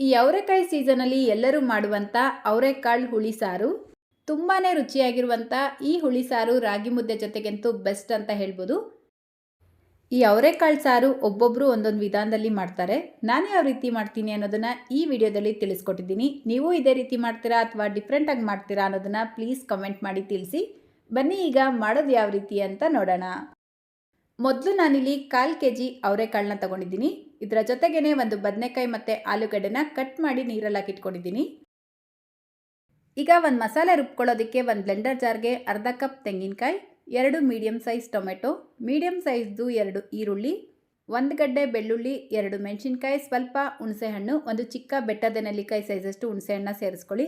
ಈ ಅವರೆಕಾಯಿ ಸೀಸನಲ್ಲಿ ಎಲ್ಲರೂ ಮಾಡುವಂಥ ಅವರೆಕಾಳು ಹುಳಿ ಸಾರು ತುಂಬಾ ರುಚಿಯಾಗಿರುವಂಥ ಈ ಹುಳಿ ಸಾರು ರಾಗಿ ಮುದ್ದೆ ಜೊತೆಗಂತೂ ಬೆಸ್ಟ್ ಅಂತ ಹೇಳ್ಬೋದು. ಈ ಅವರೆಕಾಳು ಸಾರು ಒಬ್ಬೊಬ್ಬರು ಒಂದೊಂದು ವಿಧಾನದಲ್ಲಿ ಮಾಡ್ತಾರೆ. ನಾನು ಯಾವ ರೀತಿ ಮಾಡ್ತೀನಿ ಅನ್ನೋದನ್ನು ಈ ವಿಡಿಯೋದಲ್ಲಿ ತಿಳಿಸ್ಕೊಟ್ಟಿದ್ದೀನಿ. ನೀವು ಇದೇ ರೀತಿ ಮಾಡ್ತೀರಾ ಅಥವಾ ಡಿಫ್ರೆಂಟಾಗಿ ಮಾಡ್ತೀರಾ ಅನ್ನೋದನ್ನು ಪ್ಲೀಸ್ ಕಮೆಂಟ್ ಮಾಡಿ ತಿಳಿಸಿ. ಬನ್ನಿ ಈಗ ಮಾಡೋದು ಯಾವ ರೀತಿ ಅಂತ ನೋಡೋಣ. ಮೊದಲು ನಾನಿಲ್ಲಿ ಕಾಲು ಕೆ ಜಿ ಅವರೆಕಾಳನ್ನ ತಗೊಂಡಿದ್ದೀನಿ. ಇದರ ಜೊತೆಗೇ ಒಂದು ಬದನೆಕಾಯಿ ಮತ್ತು ಆಲೂಗಡ್ಡೆನ ಕಟ್ ಮಾಡಿ ನೀರಲ್ಲಿ ಹಾಕಿಟ್ಕೊಂಡಿದ್ದೀನಿ ಈಗ ಒಂದು ಮಸಾಲೆ ರುಬ್ಕೊಳ್ಳೋದಕ್ಕೆ ಒಂದು ಬ್ಲೆಂಡರ್ ಜಾರ್ಗೆ ಅರ್ಧ ಕಪ್ ತೆಂಗಿನಕಾಯಿ, ಎರಡು ಮೀಡಿಯಮ್ ಸೈಜ್ ಟೊಮೆಟೊ ಮೀಡಿಯಮ್ ಸೈಜ್ದು ಎರಡು ಈರುಳ್ಳಿ, ಒಂದು ಗಡ್ಡೆ ಬೆಳ್ಳುಳ್ಳಿ, ಎರಡು ಮೆಣಸಿನ್ಕಾಯಿ, ಸ್ವಲ್ಪ ಹುಣಸೆಹಣ್ಣು, ಒಂದು ಚಿಕ್ಕ ಬೆಟ್ಟದ ನೆಲ್ಲಿಕಾಯಿ ಸೈಜಷ್ಟು ಹುಣಸೆಹಣ್ಣ ಸೇರಿಸ್ಕೊಳ್ಳಿ.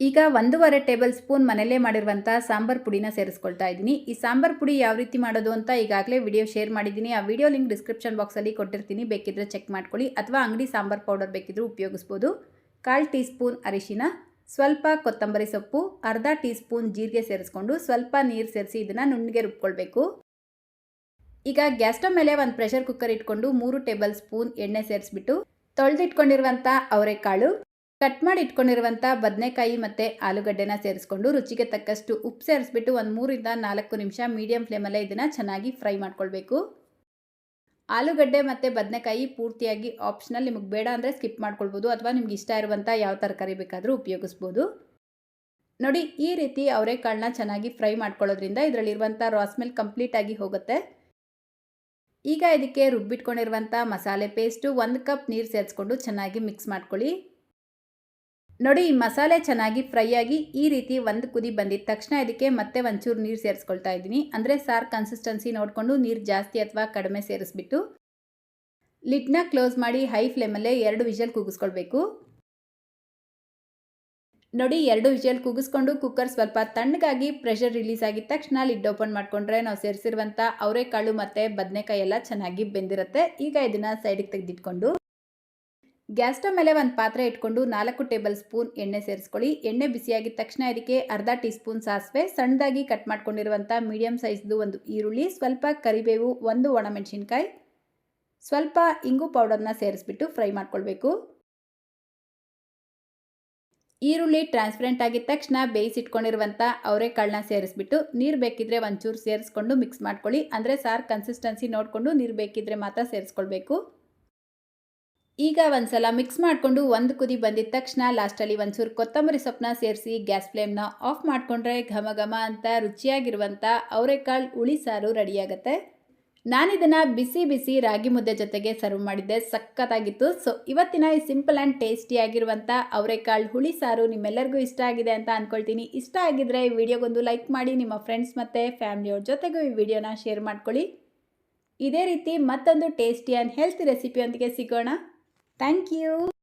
ಈಗ ಒಂದೂವರೆ ಟೇಬಲ್ ಸ್ಪೂನ್ ಮನೆಯಲ್ಲೇ ಮಾಡಿರುವಂಥ ಸಾಂಬಾರ್ ಪುಡಿನ ಸೇರಿಸ್ಕೊಳ್ತಾ ಇದ್ದೀನಿ. ಈ ಸಾಂಬಾರ್ ಪುಡಿ ಯಾವ ರೀತಿ ಮಾಡೋದು ಅಂತ ಈಗಾಗಲೇ ವಿಡಿಯೋ ಶೇರ್ ಮಾಡಿದ್ದೀನಿ. ಆ ವಿಡಿಯೋ ಲಿಂಕ್ ಡಿಸ್ಕ್ರಿಪ್ಷನ್ ಬಾಕ್ಸಲ್ಲಿ ಕೊಟ್ಟಿರ್ತೀನಿ. ಬೇಕಿದ್ರೆ ಚೆಕ್ ಮಾಡ್ಕೊಳ್ಳಿ. ಅಥವಾ ಅಂಗಡಿ ಸಾಂಬಾರ್ ಪೌಡರ್ ಬೇಕಿದ್ರೂ ಉಪಯೋಗಿಸ್ಬೋದು. ಕಾಲು ಟೀ ಸ್ಪೂನ್ ಅರಿಶಿನ, ಸ್ವಲ್ಪ ಕೊತ್ತಂಬರಿ ಸೊಪ್ಪು, ಅರ್ಧ ಟೀ ಸ್ಪೂನ್ ಜೀರಿಗೆ ಸೇರಿಸ್ಕೊಂಡು ಸ್ವಲ್ಪ ನೀರು ಸೇರಿಸಿ ಇದನ್ನು ನುಣ್ಣಗೆ ರುಬ್ಕೊಳ್ಬೇಕು. ಈಗ ಗ್ಯಾಸ್ ಸ್ಟವ್ ಮೇಲೆ ಒಂದು ಪ್ರೆಷರ್ ಕುಕ್ಕರ್ ಇಟ್ಕೊಂಡು ಮೂರು ಟೇಬಲ್ ಸ್ಪೂನ್ ಎಣ್ಣೆ ಸೇರಿಸ್ಬಿಟ್ಟು ತೊಳೆದಿಟ್ಕೊಂಡಿರುವಂಥ ಅವರೆಕಾಳು ಕಟ್ ಮಾಡಿ ಇಟ್ಕೊಂಡಿರುವಂಥ ಬದನೆಕಾಯಿ ಮತ್ತು ಆಲೂಗಡ್ಡೆನ ಸೇರಿಸ್ಕೊಂಡು ರುಚಿಗೆ ತಕ್ಕಷ್ಟು ಉಪ್ಪು ಸೇರಿಸ್ಬಿಟ್ಟು ಒಂದು ಮೂರಿಂದ ನಾಲ್ಕು ನಿಮಿಷ ಮೀಡಿಯಂ ಫ್ಲೇಮಲ್ಲೇ ಇದನ್ನು ಚೆನ್ನಾಗಿ ಫ್ರೈ ಮಾಡ್ಕೊಳ್ಬೇಕು. ಆಲೂಗಡ್ಡೆ ಮತ್ತು ಬದನೆಕಾಯಿ ಪೂರ್ತಿಯಾಗಿ ಆಪ್ಷನಲ್ ನಿಮಗೆ ಬೇಡ ಅಂದರೆ ಸ್ಕಿಪ್ ಮಾಡ್ಕೊಳ್ಬೋದು ಅಥವಾ ನಿಮ್ಗೆ ಇಷ್ಟ ಇರುವಂಥ ಯಾವ ತರಕಾರಿ ಬೇಕಾದರೂ ಉಪಯೋಗಿಸ್ಬೋದು. ನೋಡಿ, ಈ ರೀತಿ ಅವರೆಕಾಳನ್ನ ಚೆನ್ನಾಗಿ ಫ್ರೈ ಮಾಡ್ಕೊಳ್ಳೋದ್ರಿಂದ ಇದರಲ್ಲಿರುವಂಥ ರಾಸ್ಮೆಲ್ ಕಂಪ್ಲೀಟಾಗಿ ಹೋಗುತ್ತೆ. ಈಗ ಇದಕ್ಕೆ ರುಬ್ಬಿಟ್ಕೊಂಡಿರುವಂಥ ಮಸಾಲೆ ಪೇಸ್ಟು ಒಂದು ಕಪ್ ನೀರು ಸೇರಿಸ್ಕೊಂಡು ಚೆನ್ನಾಗಿ ಮಿಕ್ಸ್ ಮಾಡ್ಕೊಳ್ಳಿ. ನೋಡಿ, ಈ ಮಸಾಲೆ ಚೆನ್ನಾಗಿ ಫ್ರೈ ಆಗಿ ಈ ರೀತಿ ಒಂದು ಕುದಿ ಬಂದಿದ್ದ ತಕ್ಷಣ ಇದಕ್ಕೆ ಮತ್ತೆ ಒಂಚೂರು ನೀರು ಸೇರಿಸ್ಕೊಳ್ತಾ ಇದ್ದೀನಿ. ಅಂದರೆ ಸಾರು ಕನ್ಸಿಸ್ಟೆನ್ಸಿ ನೋಡಿಕೊಂಡು ನೀರು ಜಾಸ್ತಿ ಅಥವಾ ಕಡಿಮೆ ಸೇರಿಸ್ಬಿಟ್ಟು ಲಿಡ್ನ ಕ್ಲೋಸ್ ಮಾಡಿ ಹೈ ಫ್ಲೇಮಲ್ಲೇ ಎರಡು ವಿಷಲ್ ಕೂಗಿಸ್ಕೊಳ್ಬೇಕು. ನೋಡಿ, ಎರಡು ವಿಷಲ್ ಕೂಗಿಸ್ಕೊಂಡು ಕುಕ್ಕರ್ ಸ್ವಲ್ಪ ತಣ್ಣಗಾಗಿ ಪ್ರೆಷರ್ ರಿಲೀಸ್ ಆಗಿದ ತಕ್ಷಣ ಲಿಡ್ ಓಪನ್ ಮಾಡಿಕೊಂಡ್ರೆ ನಾವು ಸೇರಿಸಿರುವಂಥ ಅವರೆಕಾಳು ಮತ್ತು ಬದನೆಕಾಯಿ ಎಲ್ಲ ಚೆನ್ನಾಗಿ ಬೆಂದಿರುತ್ತೆ. ಈಗ ಇದನ್ನು ಸೈಡಿಗೆ ತೆಗೆದಿಟ್ಕೊಂಡು ಗ್ಯಾಸ್ ಸ್ಟವ್ ಮೇಲೆ ಒಂದು ಪಾತ್ರೆ ಇಟ್ಕೊಂಡು ನಾಲ್ಕು ಟೇಬಲ್ ಸ್ಪೂನ್ ಎಣ್ಣೆ ಸೇರಿಸ್ಕೊಳ್ಳಿ. ಎಣ್ಣೆ ಬಿಸಿಯಾಗಿದ ತಕ್ಷಣ ಇದಕ್ಕೆ ಅರ್ಧ ಟೀ ಸ್ಪೂನ್ ಸಾಸಿವೆ, ಸಣ್ಣದಾಗಿ ಕಟ್ ಮಾಡ್ಕೊಂಡಿರುವಂಥ ಮೀಡಿಯಮ್ ಸೈಜ್ದು ಒಂದು ಈರುಳ್ಳಿ, ಸ್ವಲ್ಪ ಕರಿಬೇವು, ಒಂದು ಒಣಮೆಣಸಿನ್ಕಾಯಿ, ಸ್ವಲ್ಪ ಇಂಗು ಪೌಡರ್ನ ಸೇರಿಸ್ಬಿಟ್ಟು ಫ್ರೈ ಮಾಡ್ಕೊಳ್ಬೇಕು. ಈರುಳ್ಳಿ ಟ್ರಾನ್ಸ್ಪರೆಂಟ್ ಆಗಿದ ತಕ್ಷಣ ಬೇಯಿಸಿಟ್ಕೊಂಡಿರುವಂಥ ಅವರೆಕಾಳನ್ನ ಸೇರಿಸ್ಬಿಟ್ಟು ನೀರು ಬೇಕಿದ್ರೆ ಒಂಚೂರು ಸೇರಿಸ್ಕೊಂಡು ಮಿಕ್ಸ್ ಮಾಡ್ಕೊಳ್ಳಿ. ಅಂದರೆ ಸಾರು ಕನ್ಸಿಸ್ಟೆನ್ಸಿ ನೋಡಿಕೊಂಡು ನೀರು ಬೇಕಿದ್ರೆ ಮಾತ್ರ ಸೇರಿಸ್ಕೊಳ್ಬೇಕು. ಈಗ ಒಂದ್ಸಲ ಮಿಕ್ಸ್ ಮಾಡಿಕೊಂಡು ಒಂದು ಕುದಿ ಬಂದಿದ ತಕ್ಷಣ ಲಾಸ್ಟಲ್ಲಿ ಒಂಚೂರು ಕೊತ್ತಂಬರಿ ಸೊಪ್ಪನ್ನ ಸೇರಿಸಿ ಗ್ಯಾಸ್ ಫ್ಲೇಮ್ನ ಆಫ್ ಮಾಡಿಕೊಂಡ್ರೆ ಘಮ ಘಮ ಅಂತ ರುಚಿಯಾಗಿರುವಂಥ ಅವರೆಕಾಳು ಹುಳಿ ಸಾರು ರೆಡಿಯಾಗತ್ತೆ ನಾನಿದನ್ನು ಬಿಸಿ ಬಿಸಿ ರಾಗಿ ಮುದ್ದೆ ಜೊತೆಗೆ ಸರ್ವ್ ಮಾಡಿದ್ದೆ. ಸಖತ್ತಾಗಿತ್ತು. ಸೊ ಇವತ್ತಿನ ಈ ಸಿಂಪಲ್ ಆ್ಯಂಡ್ ಟೇಸ್ಟಿಯಾಗಿರುವಂಥ ಅವರೆಕಾಳು ಹುಳಿ ಸಾರು ನಿಮ್ಮೆಲ್ಲರಿಗೂ ಇಷ್ಟ ಆಗಿದೆ ಅಂತ ಅಂದ್ಕೊಳ್ತೀನಿ ಇಷ್ಟ ಆಗಿದ್ರೆ ಈ ವಿಡಿಯೋಗೊಂದು ಲೈಕ್ ಮಾಡಿ, ನಿಮ್ಮ ಫ್ರೆಂಡ್ಸ್ ಮತ್ತು ಫ್ಯಾಮಿಲಿಯವ್ರ ಜೊತೆಗೂ ಈ ವಿಡಿಯೋನ ಶೇರ್ ಮಾಡ್ಕೊಳ್ಳಿ. ಇದೇ ರೀತಿ ಮತ್ತೊಂದು ಟೇಸ್ಟಿ ಆ್ಯಂಡ್ ಹೆಲ್ತ್ ರೆಸಿಪಿಯೊಂದಿಗೆ ಸಿಗೋಣ. Thank you.